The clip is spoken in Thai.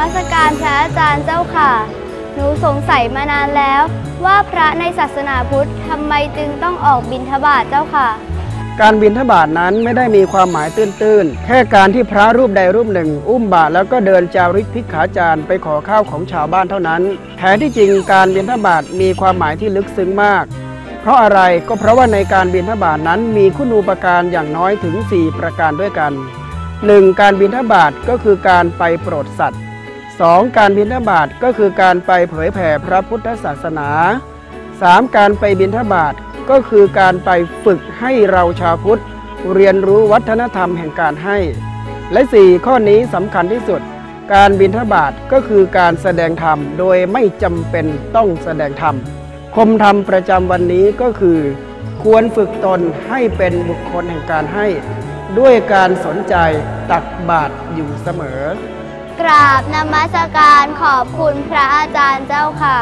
มสการพระอาจารย์เจ้าค่ะ หนูสงสัยมานานแล้ว ว่าพระในศาสนาพุทธทำไมจึงต้องออกบิณฑบาตเจ้าค่ะ การบิณฑบาตนั้นไม่ได้มีความหมายตื้นๆ แค่การที่พระรูปใดรูปหนึ่ง อุ้มบาตรแล้วก็เดินจาริกพิกขาจารไปขอข้าวของชาวบ้านเท่านั้น แท้ที่จริงการบิณฑบาตมีความหมายที่ลึกซึ้งมากเพราะอะไรก็เพราะว่าในการบิณฑบาตนั้นมีคุณูปการอย่างน้อยถึง 4 ประการด้วยกัน 1. การบิณฑบาตก็คือการไปโปรดสัตว์ 2. การบิณฑบาตก็คือการไปเผยแผ่พระพุทธศาสนา 3. การไปบิณฑบาตก็คือการไปฝึกให้เราชาวพุทธเรียนรู้วัฒนธรรมแห่งการให้ และ 4 ข้อนี้สำคัญที่สุด การบิณฑบาตก็คือการแสดงธรรมโดยไม่จำเป็นต้องแสดงธรรม คมธรรมประจำวันนี้ก็คือ ควรฝึกตนให้เป็นบุคคลแห่งการให้ ด้วยการสนใจตักบาตรอยู่เสมอ กราบนมัสการขอบคุณพระอาจารย์เจ้าค่ะ